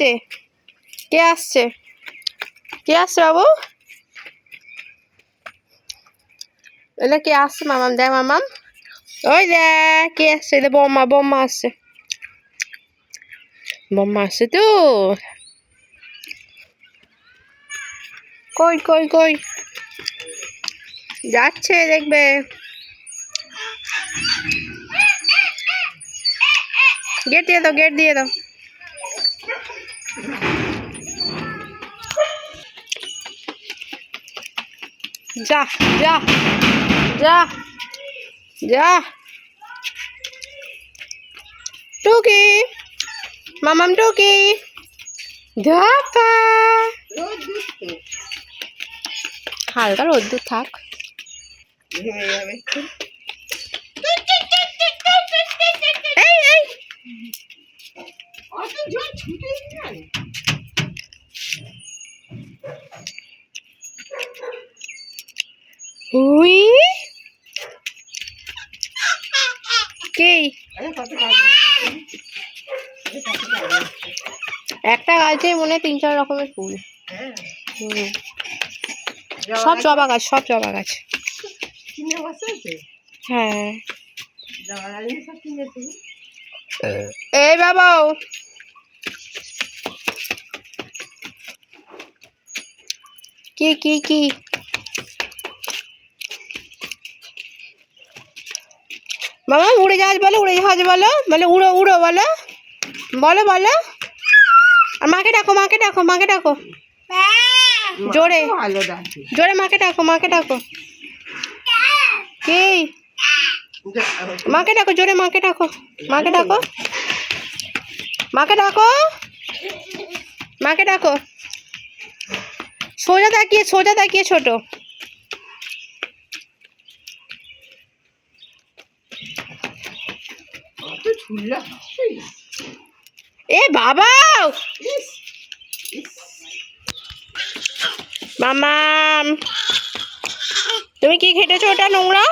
আসছে? কে আসছে? কে আসছে বাবু? এটা কে আসছে মামাম? দেখ মামাম। ওই দেখ, কে আসছে? এটা বম্মা বম্মা আসছে। বম্মা আসছে তো। কই কই কই? যাচ্ছে, দেখবে। গেট দিয়ে দাও, গেট দিয়ে দাও। যা যা যা যা। টুকি মামাম টুকি ধাপা। হালকা রোদ্দুর থাক এই এই কি একটা গাছে মনে হয় তিন চার রকমের ফুল। সব জবা গাছ সব জবা গাছ। হ্যাঁ। এই বাবাও। কি কি কি? বাবা, উড়ে জাহাজ বলো, উড়ে জাহাজ বলো, বলে, উড়ো উড়ো বলো। বলো বলো। আর মাকে ডাকো মাকে ডাকো মাকে ডাকো। জোরে। জোরে মাকে ডাকো মাকে ডাকো। কি? মাকে ডাকো, জোরে মাকে ডাকো মাকে ডাকো। মাকে ডাকো। মাকে ডাকো। সোজা তাকিয়ে সোজা তাকিয়ে ছোট। এ বাবা! মামাম তুমি কি খেটেছো ওটা নোংরা?